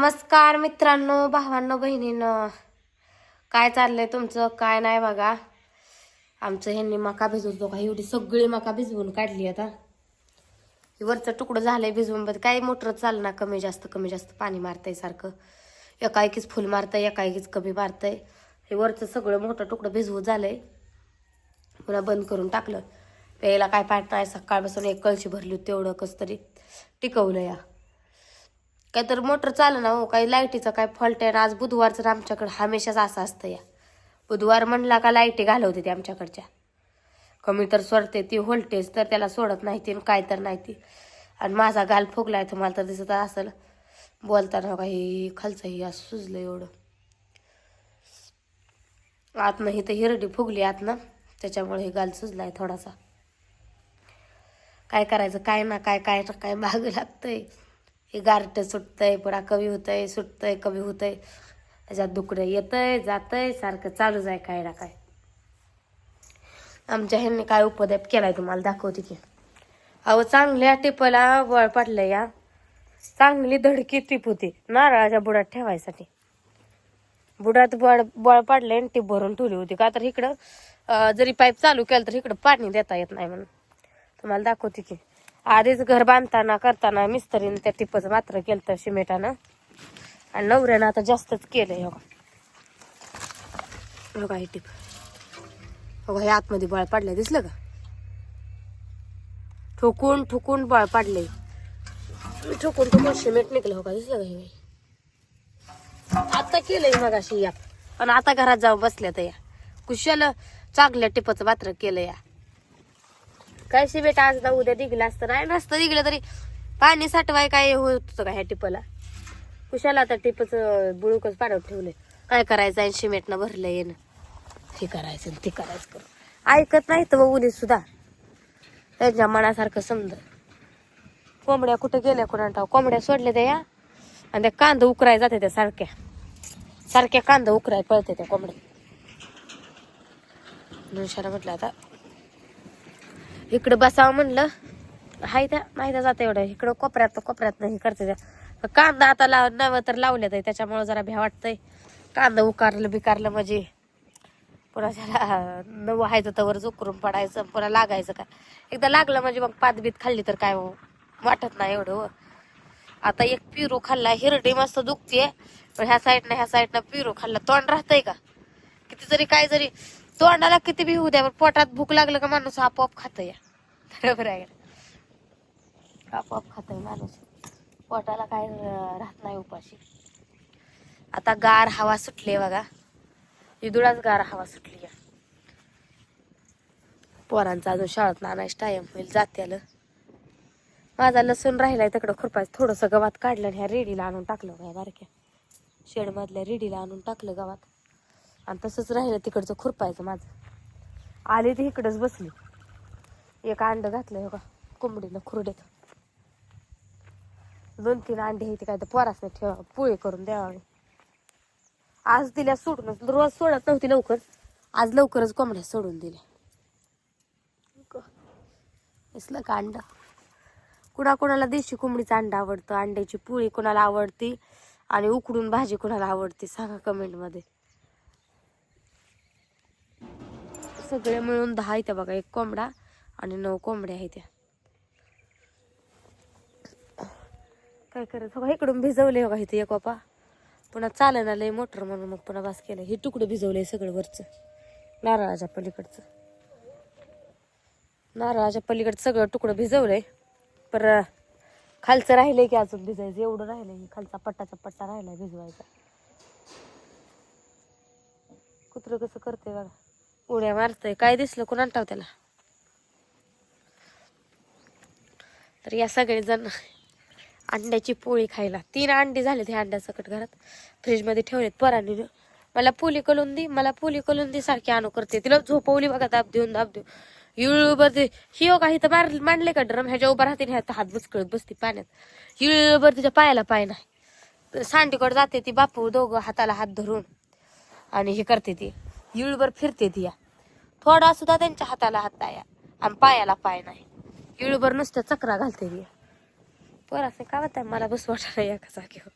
नमस्कार मित्रांनो भावांनो बहिणीनं. काय चाललंय तुमचं? काय नाही बघा. आमचं ह्यांनी मका भिजवतो का एवढी सगळी मका भिजवून काढली आता. हे वरचं तुकडं झालंय भिजवून बघ काय मोटर चालणार कमी जास्त कमी जास्त पाणी मारतंय सारखं. एका एकीच फुल मारतंय एका एकीच कमी मारतंय. हे वरचं सगळं मोठं तुकडं भिजवून झालंय. पुन्हा बंद करून टाकलं. प्यायला काय पाठ नाही सकाळपासून एक कळशी भरली होती तेवढं कसं तरी टिकवलं या. काय तर मोटर चालू ना हो काही लाईटीचा काय फॉल्ट आहे आज बुधवारचं आमच्याकडं हमेशाच असं असतं या. बुधवार म्हणला का लाईटी घालवते ते आमच्याकडच्या. कमी तर सोडते ती व्होल्टेज तर त्याला सोडत नाही ती काय तर नाही ती. आणि माझा गाल फुगलाय तर मला तर दिसत असेल. बोलताना काही खालचं ही असं सुजलं एवढं. आतनं ही तर हिरडी फुगली आतनं त्याच्यामुळे हे गाल सुजलाय थोडासा. काय करायचं काय ना काय काय ना काय मागं लागतंय. हे गारट सुटतंय पुन्हा कमी होतंय सुटतंय कमी होतंय. त्याच्यात दुकडं येतंय जातंय सारखं चालूच आहे काय ना काय. आमच्या ह्यांनी काय उपदेप केलाय तुम्हाला दाखवते की. अहो चांगल्या टिपला बळ पडलं या. चांगली धडकी टीप होती. नारळाच्या बुडात ठेवायसाठी. बुडात बळ बळ पडले आणि टीप भरून ठेवली होती. का तर इकडं जरी पाईप चालू केलं तर इकडं पाणी देता येत नाही म्हणून. तुम्हाला दाखवते की. आधीच घर बांधताना करताना मिस्त्रीने त्या टिपचं मात्र केलं तर शिमेटानं. आणि नवऱ्यानं आता जास्तच केलंय हो बघा. हे टिप. बघा हे आतमध्ये बळ पडलंय दिसलं का? ठोकून ठोकून बळ पाडले ठोकून ठोकून शिमेट निघलं हो का? दिसलं का हे आता केलंय मग अशी या. पण आता घरात जाऊन बसल्या तर या. कुशाल चांगल्या टिपाचं मात्र केलं या. काय बेटा आज ना उद्या निघलं असतं नाही नसतं निघलं तरी पाणी साठवाय काय होत होतं का ह्या टिपला? कुशाला आता टिपच बुळूकच पाडवत ठेवले काय करायचं आहे सिमेंटनं भरलं येणं? हे करायचं आणि ते करायचं करू ऐकत नाही तर उद्या सुद्धा. त्यांच्या मनासारखं समज. कोंबड्या कुठे गेल्या कोणा कोंबड्या सोडल्या त्या या? आणि त्या कांदा उकराय जाते त्या सारख्या. सारख्या कांदा उकराय पळते त्या कोंबड्या. नुशाला म्हटलं आता. इकडं बसावं म्हणलं. हाय त्या नाही त्या जातं एवढं. इकडं कोपऱ्यात कोपऱ्यात नाही करते त्या. कांदा आता लाव नवं तर लावल्यात आहे. त्याच्यामुळं जरा भ्या वाटतंय. कांदा उकारलं बिकारलं म्हणजे. पुन्हा त्याला न व्हायचं तवर उकरून पडायचं पुन्हा लागायचं काय. एकदा लागलं म्हणजे मग पात बीत खाल्ली तर काय वाटत नाही एवढं हो. आता एक पिरू खाल्ला हिरडी मस्त दुखतीये. पण ह्या साईडनं ह्या साईडनं पिरू खाल्ला. तोंड राहतंय का? किती जरी काय जरी तोंडाला किती बी होऊ द्या पण पोटात भूक लागलं का माणूस आपोआप खात या. बरोबर आहे आपोआप खात माणूस. पोटाला काय राहत नाही उपाशी. आता गार हवा सुटली बघा. इदुळाच गार हवा सुटली या पोरांचा अजून शाळेत आणायचं टाइम होईल जात्याला. माझा लसूण राहिलाय तिकडं खुरपायचं. थोडंसं गवात काढलं आणि ह्या रेडीला आणून टाकलं बारक्या. शेडमधल्या रेडीला आणून टाकलं गवात. आणि तसंच राहिलं तिकडचं खुरपायचं माझं. आले ती इकडंच बसली. एक अंड घातलं का कोंबडीनं खुरड्यात दोन तीन अंडे हे ते काय तर पोरासने ठेवा पोळी करून द्यावे. आज दिल्या सोडून रोज सोडत नव्हती लवकर. आज लवकरच कोंबड्या सोडून दिल्या. इसलं का अंडा? कुणा कोणाला देशी कोंबडीचं अंडा आवडतं? अंड्याची पोळी कुणाला आवडती? आणि उकडून भाजी कुणाला आवडते? सांगा कमेंटमध्ये सगळे मिळून दहा आहेत बघा एक कोंबडा आणि नऊ कोंबड्या आहेत त्या काय करत बघा इकडून भिजवले बघा इथे एक वापा पुन्हा चालन आलंय मोटर म्हणून मग पुन्हा बास केलं हे तुकडं भिजवलंय सगळं वरचं. नारळाच्या पलीकडचं. नारळाच्या पलीकडचं सगळं तुकडं भिजवलंय. पर खालचं राहिलंय की अजून भिजायचं? एवढं राहिलंय खालचा पट्टाचा पट्टा राहिलाय भिजवायचा. कुत्र कसं करते बघा. उड्या मारतय. काय दिसलं? कोण आणताव त्याला? तर या सगळेजण अंड्याची पोळी खायला. तीन अंडी झाले ते अंड्या सकट घरात. फ्रीजमध्ये ठेवलेत परांनी. मला पोली कलून दे मला पोली कलून दे सारखी आणू करते. तिला झोपवली बघा दाब देऊन दाब देऊ इळभर ते ही हो काही तर मार मांडले का ड्रम? ह्याच्या उभं राहते ह्यात हात बुचकळत बसते पाण्यात. इळभर तिच्या पायाला पाय नाही. सांडीकडे जाते ती बापू दोघं हाताला हात धरून. आणि हे करते ती. येळभर फिरते दिया. या थोडा सुद्धा त्यांच्या हाताला हात आहे. आणि पायाला पाय नाही. येळभर नुसत्या चक्रा घालते दिया. पर असं का वाटतं मला बस नाही एका जागेवर.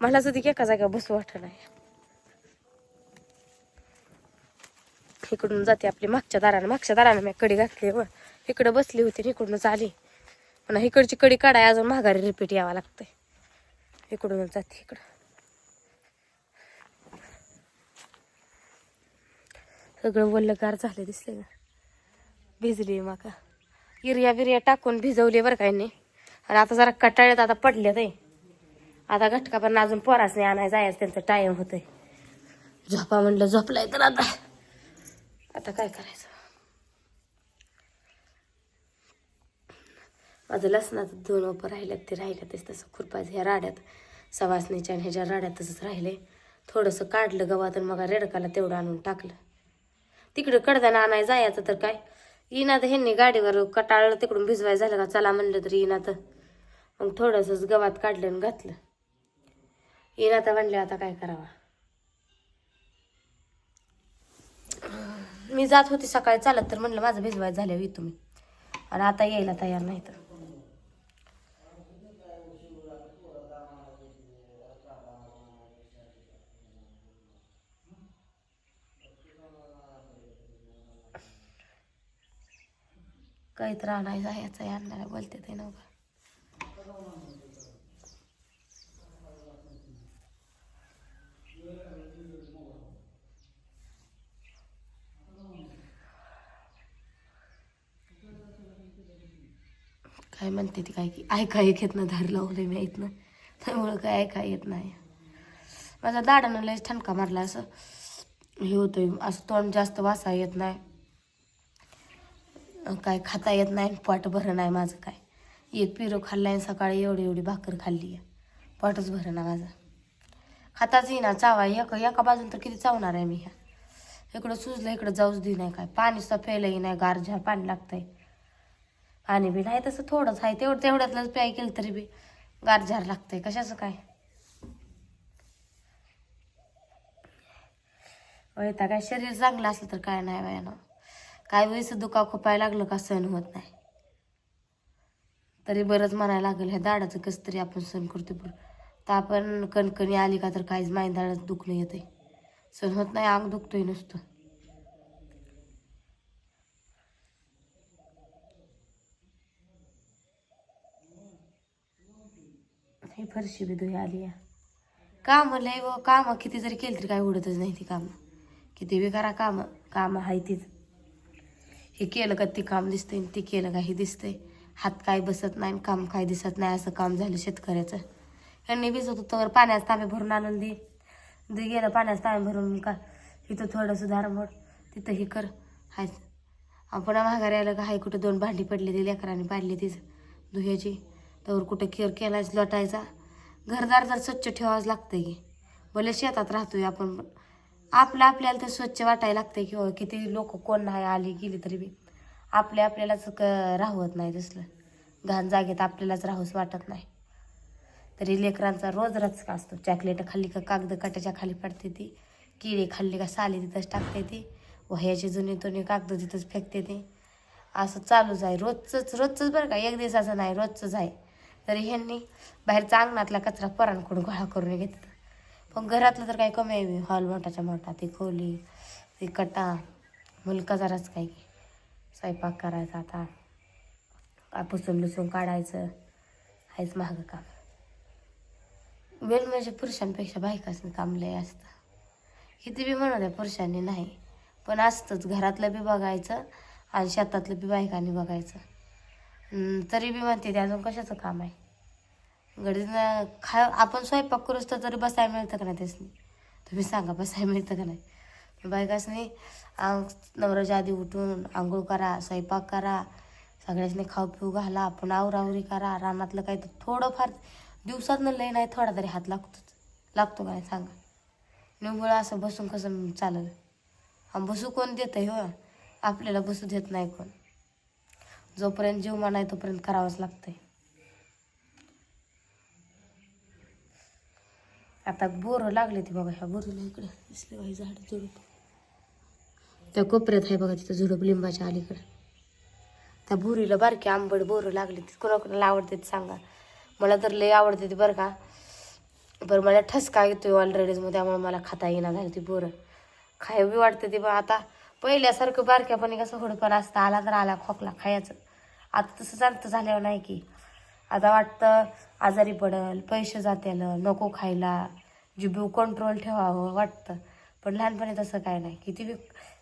मला सुद्धा एका जागेवर बस वाटत नाही. इकडून जाते आपली मागच्या दारानं. मागच्या दारानं मी कडी घातली व इकडं बसली होती इकडूनच आली पण इकडची कडी काढाय अजून माघारी रिपीट यावं लागतंय. इकडूनच जाते इकडं. सगळं वल्लगार झालं दिसलं ना. भिजली माका. युरिया बिर्या टाकून भिजवली बरं काय नाही. आणि आता जरा कटाळ्यात आता पडले ते आता घटका पण अजून पोराच नाही आणायचं जायचं त्यांचं टाईम होतंय. झोपा म्हणलं झोपलाय तर आता. आता काय करायचं? माझं लसणाचं दोन ओपं राहिल्यात ते राहिलं तसं खुरपाच ह्या राड्यात. सवासणीच्या आणि ह्याच्या राड्यात तसंच राहिले थोडंसं काढलं गव्हा तर मग रेडकाला तेवढं आणून टाकलं. तिकडं कडदाना आणाय जायचं तर काय? येणार तर ह्यांनी गाडीवर कटाळलं तिकडून भिजवाय झालं का? चला म्हणलं तर येणार तर मग थोडंसंच गवात काढलं आणि घातलं. येणार तर म्हणले आता काय करावा? मी जात होती सकाळी चालत तर म्हणलं माझं भिजवाय झालं येतो आणि आता यायला तयार नाही तर काहीत तर आणायचं आहे बोलते ते नव्हतं काय म्हणते ती काय की ऐका एक येत ना धार लावले मी ना. त्यामुळं काय ऐका येत नाही. माझ्या दाडानं लय ठणका मारला असं. हे होतंय असं तोंड जास्त वासा येत नाही. काय खाता येत नाही पोट भरं नाही माझं काय. एक पिरो खाल्लाय आणि सकाळी एवढी एवढी भाकर खाल्ली आहे पोटच भरं ना माझं. खाताच येईना चावा. एका एका बाजून तर किती चावणार आहे मी ह्या. इकडं सुजलं इकडं जाऊच दे नाही काय. पाणी सुद्धा प्यायलंही नाही गारझार पाणी लागतंय. पाणी बी नाही तसं थोडंच आहे. तेवढं तेवढ्यातलंच प्याय केलं तरी बी गारझार लागतंय. कशाचं काय? वैता काय शरीर चांगलं असलं तर काय नाही वयानं काय वेळेस दुखा खोपायला लागलं का सहन होत नाही. तरी बरंच म्हणायला लागेल ह्या दाडाचं कसं तरी आपण सहन करतो पण तर आपण कणकणी आली का तर काहीच माहीत दाडाचं दुखणं येतंय. सहन होत नाही अंग दुखतोय नुसतं. हे फरशी बी धुई आली या. काम लय व काम किती जरी केली तरी काय उडतच नाही ती कामं. किती बी करा काम काम आहे तीच. हे केलं का ती काम दिसतंय आणि ते केलं का हे दिसतंय. हात काय बसत नाही काम काय दिसत नाही असं काम झालं शेतकऱ्याचं. यांनी भिजत होतं पाण्याचा तांबे भरून आणून दे. दे गेलं पाण्याचा तांबे भरून का? इथं थोडं सुधार मोड. तिथं हे कर. हाय. आपण माघारी आलं का हाय कुठं दोन भांडी पडली ती लेकरांनी पाडली तीच. धुयाची तर कुठं केअर केलाच लोटायचा. घरदार जर स्वच्छ ठेवावंच लागतं की. भले शेतात राहतोय आपण पण आपलं आपल्याला तर स्वच्छ वाटायला लागतंय की हो किती लोक कोण नाही आली गेली तरी बी. आपल्या आपल्यालाच क राहवत नाही दिसलं घाण जागेत आपल्यालाच राहूच वाटत नाही. तरी लेकरांचा रोज रचका असतो. चॉकलेट खाल्ली का कागद काट्याच्या खाली पडते ती. किडे खाल्ली का साली तिथंच टाकते ती. वह्याची जुनी जुनी कागद तिथंच फेकते ती. असं चालूच आहे. रोजचंच रोजचंच बरं का. एक दिवसाचं नाही रोजचंच आहे. तरी ह्यांनी बाहेरचा अंगणातला कचरा पोरांकडून गोळा करून घेतात. पण घरातलं तर काही कमी आहे हॉल मोठाच्या मोठा ती खोली ती कटा मुलगा जराच काही. स्वयंपाक करायचा आता. काय पुसून लुसून काढायचं. हायच महाग काम. मेन म्हणजे पुरुषांपेक्षा बायकाचं काम लय असतं. किती बी म्हणू द्या पुरुषांनी नाही. पण असतंच. घरातलं बी बघायचं आणि शेतातलं बी बायकांनी बघायचं. तरी बी म्हणते ते अजून कशाचं काम आहे? गडीत खा आपण स्वयंपाक करूच तर तरी बसायला मिळतं का नाही त्यासनी? तुम्ही सांगा बसायला मिळतं का नाही? बायकासनी आंग नवऱ्याच्या आधी उठून आंघोळ करा स्वयंपाक करा सगळ्यासनी खाऊ पिऊ घाला आपण आवरावरी करा रानातलं काही तर थोडंफार दिवसातनं लय नाही थोडा तरी हात लागतोच. लागतो का नाही सांगा? निव्वळ असं बसून कसं चालेल? आणि बसू कोण देतं हो? आपल्याला बसू देत नाही कोण. जोपर्यंत जीव मानाय तोपर्यंत करावंच लागतंय. आता बोरं लागले ते बघा ह्या बोरीला इकडे. दिसले बाई झाड झुडूप. त्या कोपऱ्यात आहे बघा तिथं झुडूप लिंबाच्या अलीकडे. त्या बोरीला बारकी आंबट बोरं लागले ती. कोणाकोणाला आवडते ते सांगा. मला तर लई आवडते ते बरं का. बरं मला ठसका येतोय ऑलरेडीच मग त्यामुळे मला खाता येणार झाली ती बोरं. खाय बी वाटतं ते बा. आता पहिल्यासारखं बारक्यापणी कसं होडपण असतं. आला तर आला खोकला खायचं. आता तसं जाणतं झाल्यावर नाही की. आता वाटतं आजारी पडल पैसे जातील नको खायला. जिबू कंट्रोल ठेवावं वाटतं. पण लहानपणी तसं काय नाही. किती बी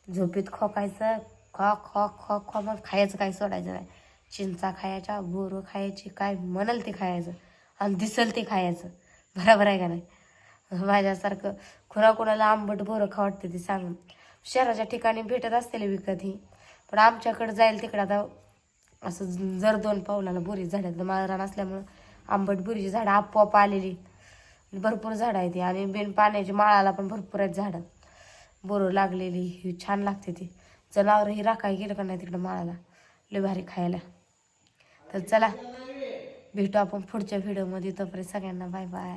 झोपेत खोकायचं खो खो खो खो मग खायचं काय सोडायचं नाही चिंचा खायच्या बोरं खायची काय म्हणल ते खायचं. आणि दिसल ते खायचं. बरोबर आहे का नाही? माझ्यासारखं कुणाकुणाला आंबट बोरं खा वाटते ते सांग शहराच्या ठिकाणी भेटत असतील विकत ही. पण आमच्याकडं जाईल तिकडं आता असं जर दोन पावलाला बोरी झाडात माळरान असल्यामुळं आंबट बोरीची झाडं आपोआप आलेली. भरपूर झाडं आहेत ती आणि बिन पाण्याची माळाला पण भरपूर आहेत झाडं. बोरं लागलेली ही छान लागते ती. जनावर ही राखाय गेलं का नाही तिकडं माळाला? लय भारी खायला. तर चला भेटू आपण पुढच्या व्हिडिओमध्ये तोपर्यंत सगळ्यांना बाय बाय.